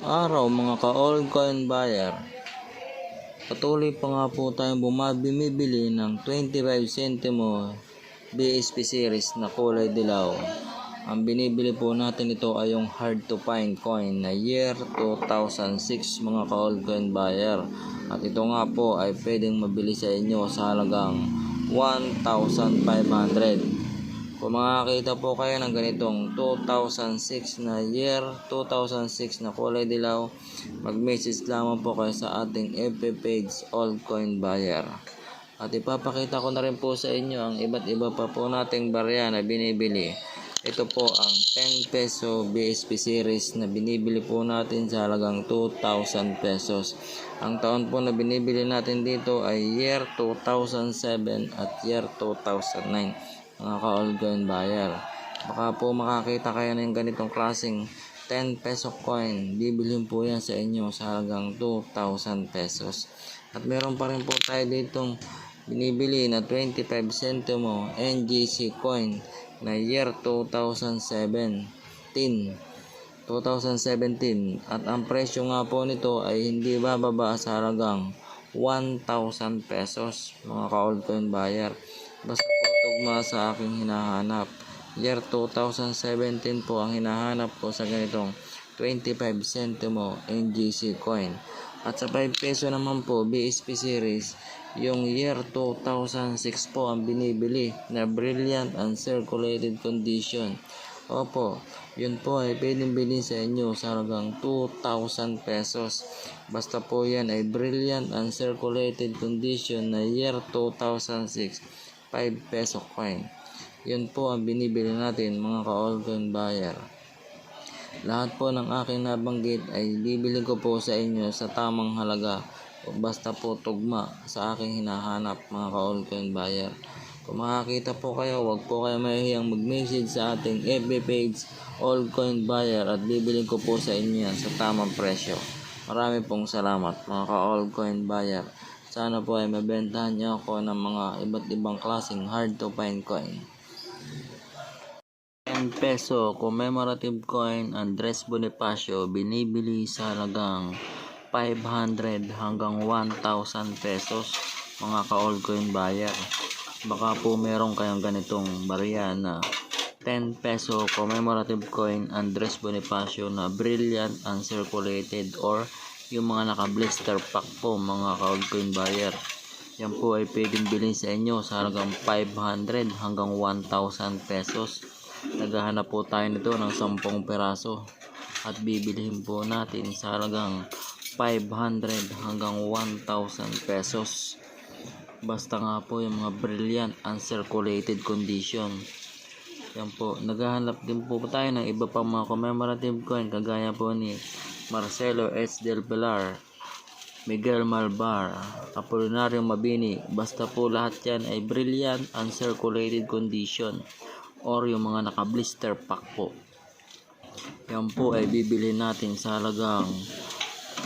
araw mga ka-all coin buyer. Patuloy pa nga po tayong bumabimibili ng 25 centimo BSP series na kulay dilaw. Ang binibili po natin ito ay yung hard to find coin na year 2006 mga ka-all coin buyer. At ito nga po ay pwedeng mabili sa inyo sa halagang 1,500. Kung makakita po kayo ng ganitong 2006 na year, 2006 na kulay dilaw, mag-message lamang po kayo sa ating FB page Old Coin Buyer. At ipapakita ko na rin po sa inyo ang iba't iba pa po nating barya na binibili. Ito po ang 10 peso BSP series na binibili po natin sa halagang 2,000 pesos. Ang taon po na binibili natin dito ay year 2007 at year 2009 mga ka-all coin buyer. Baka po makakita kayo ng ganitong klaseng 10 peso coin. Bibilhin po yan sa inyo sa halagang 2,000 pesos. At meron pa rin po tayo ditong binibili na 25 centimo NGC coin na year 2017. 2017 at ang presyo nga po nito ay hindi bababa sa halagang 1,000 pesos mga ka-all coin buyer. Basta po tugma sa aking hinahanap. Year 2017 po ang hinahanap ko sa ganitong 25 centimo NGC coin. At sa 5 peso naman po BSP series, yung year 2006 po ang binibili na brilliant and circulated condition. Opo, yun po ay pwedeng bilhin sa inyo sa halagang 2,000 pesos. Basta po yan ay brilliant and circulated condition na year 2006, 5 peso coin. Yun po ang binibili natin mga ka-all coin buyer. Lahat po ng aking nabanggit ay bibili ko po sa inyo sa tamang halaga o basta po tugma sa aking hinahanap mga ka-all coin buyer. Kung makakita po kayo, wag po kayo mahihiyang mag-message sa ating FB page All Coin Buyer at bibiling ko po sa inyo yan sa tamang presyo. Marami pong salamat mga ka-all coin buyer. Sana po ay mabentahan niyo ako ng mga iba't ibang klaseng hard to find coin. 10 peso commemorative coin Andres Bonifacio binibili sa halagang 500 hanggang 1,000 pesos mga ka-all coin buyer. Baka po meron kayong ganitong barya na 10 peso commemorative coin Andres Bonifacio na brilliant uncirculated or yung mga naka-blister pack po mga ka-all coin buyer. Yan po ay pwedeng bilhin sa inyo sa halagang 500 hanggang 1,000 pesos. Naghahanap po tayo nito ng 10 peraso at bibilihin po natin sa halagang 500 hanggang 1,000 pesos. Basta nga po yung mga brilliant uncirculated condition. Yan po. Naghahanap din po tayo ng iba pang mga commemorative coin kagaya po ni Marcelo H. Del Pilar, Miguel Malbar, Apolinario Mabini. Basta po lahat yan ay brilliant uncirculated condition or yung mga naka-blister pack po. Yan po ay bibili natin sa halagang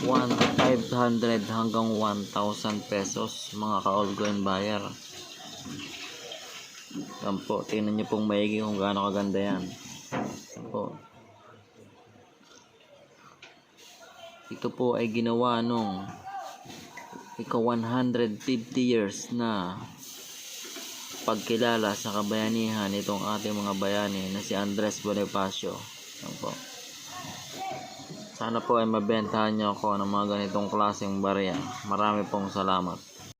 1,500 hanggang 1,000 pesos mga ka-all coin buyer. Yan po, tingnan nyo pong maigi kung gaano kaganda yan. Yan po. Ito po ay ginawa nung ika 150 years na pagkilala sa kabayanihan nitong ating mga bayani na si Andres Bonifacio. Yan po. Sana po ay mabentahan niyo ako ng mga ganitong klaseng barya. Marami pong salamat.